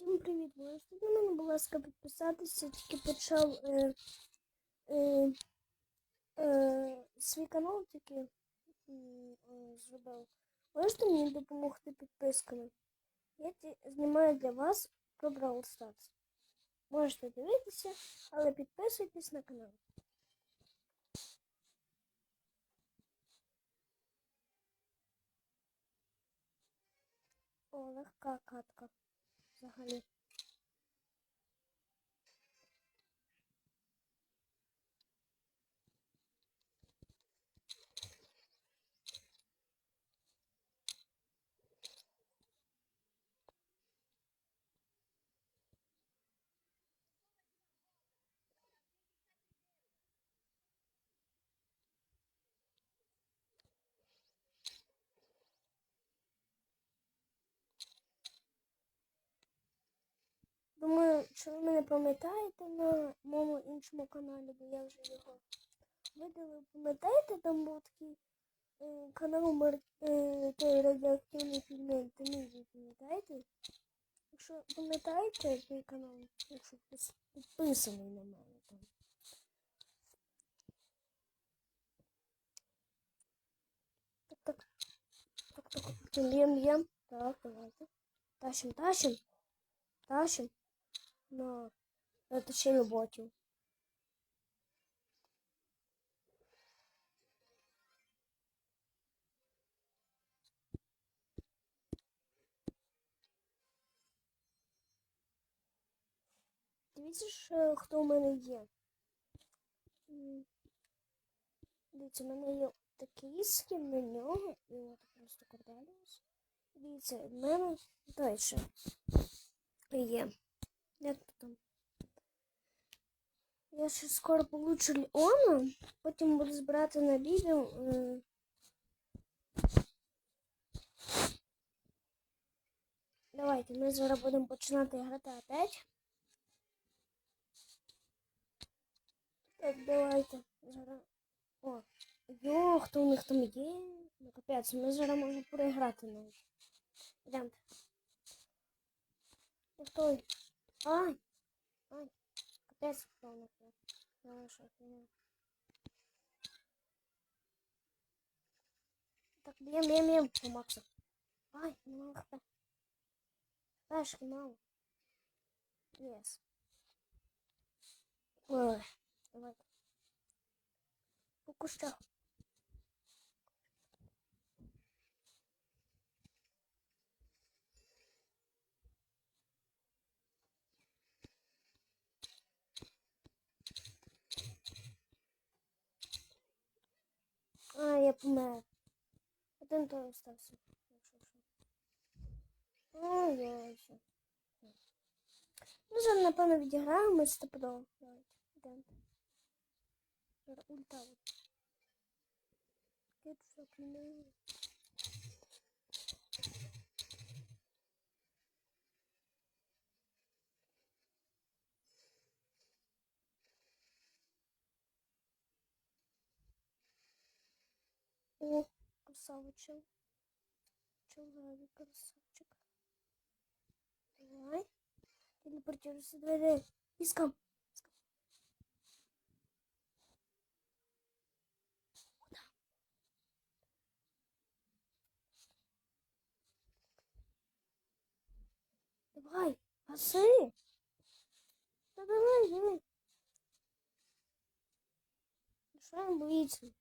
Всім привіт! Можете на будь ласка, підписатися, тільки почав е, е, е, свій канал тільки м, е, зробив. Можете мені допомогти підписками? Я ті- знімаю для вас про Brawl Stars. Можете дивитися, але підписуйтесь на канал. О, легка катка взагалі. Думаю, що ви мене пам'ятаєте на моєму іншому каналі, бо я вже його видалив. Пам'ятаєте, там був такий е, канал Мар... е, той радіоактивний фільм Тимізі, пам'ятаєте? Якщо пам'ятаєте той канал, якщо підписаний на мене там. Так, так. Так, так, б'єм, б'єм. Так, давайте. Тащим, тащим. Тащим. На заточили ботів. Дивіться, ж, е, хто в мене є. Дивіться, в мене є такий скін на нього, і от просто Корделіус. Дивіться, в мене далі є. Як то там? Я ще скоро получу Леона, потім буду збирати на відео. е, Давайте, ми зараз будемо починати грати опять. Так, давайте. О, йо, хто у них там є? Ну капець, ми зараз можемо переграти навіть. Ну, Стой. Ай! Ай! Ну, що. Так, б'єм, б'єм, б'єм по Максу. Ай, мало хп. Пешки мало. Єс. Ой, давайте. По кущах. Я помер. Один той остався. Ну, я ще. Ну, зараз, напевно, відіграємо стопудово. Давайте, йдемо. Зараз ульта. от. О, красавчик. Человек, красавчик. Давай. Телепортируйся, давай, давай. Искам. Давай, пасы. Да давай, давай. Он боится?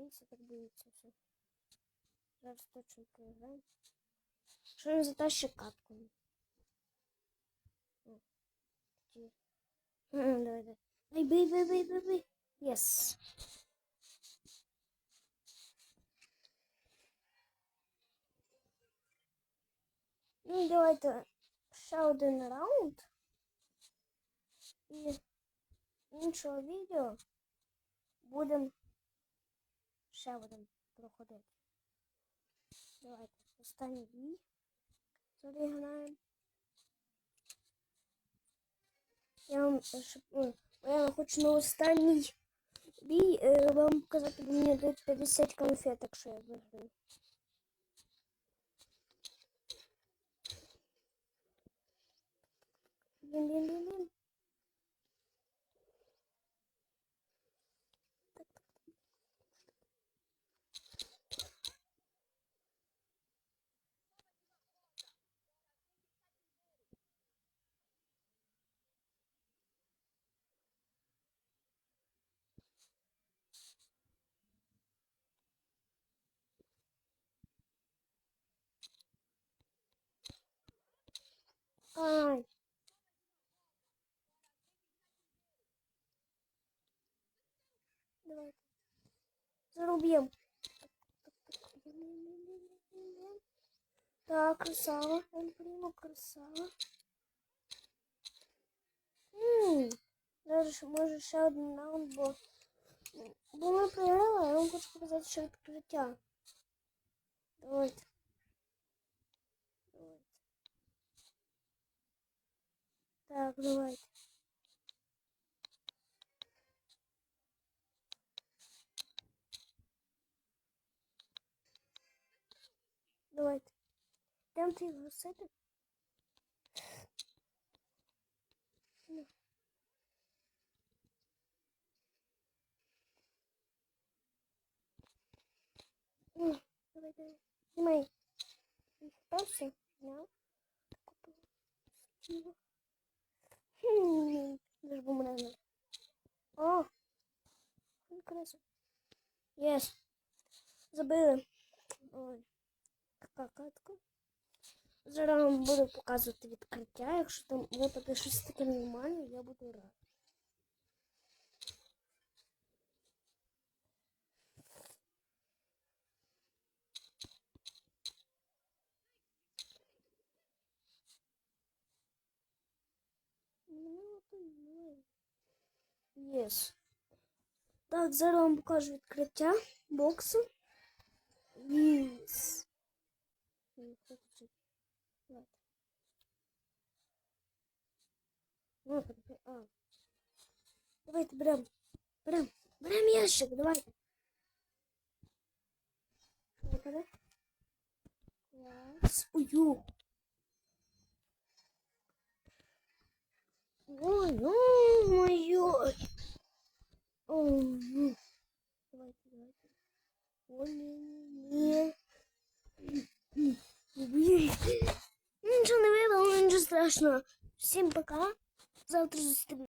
Боится, так боится все. Зараз точно проиграем. Что он затащит катку? О, такие. М, Давай, давай. Ай, бей, бей, бей, бей, бей. Yes. Ну, давайте ще один раунд. І іншого відео будемо Ще будемо проходити. Давайте останній бій. Зарігнаємо. Я вам ще- хочу на останній бій е, вам показати, бо мені дають 50 конфеток, що я виграю. Блін, Давай. Заруб'ємо. Так, красава. Ель Прімо, красава. Ммм. Даже ще- може ще один раунд, бо... Бо ми програли, а я вам хочу показати ще відкриття. Давайте. Давайте. Так, давайте. Давайте. Йдемо ти його гасити. Ну. Ну, Давай, давай. Знімай. Впався? Зняв. Купив. Даже бумеранг. О! Красиво. Єс. Забили. Ой. Така катка. Зараз вам буду показувати відкриття. Якщо там випаде щось таке нормальне, я буду рад. Єс. Так, зараз вам покажу відкриття боксу. Єс. Не хочу. Давайте. Ну, подожди, а. Давайте берем. Берем. Берем ящик, давайте. Випаде. Клас. Ой-ой. Ой-ой-ой. Ой. Давайте, давайте. Ой. Нічого не вийшло, нічого страшного. Всім пока. Завтра зустрінемося.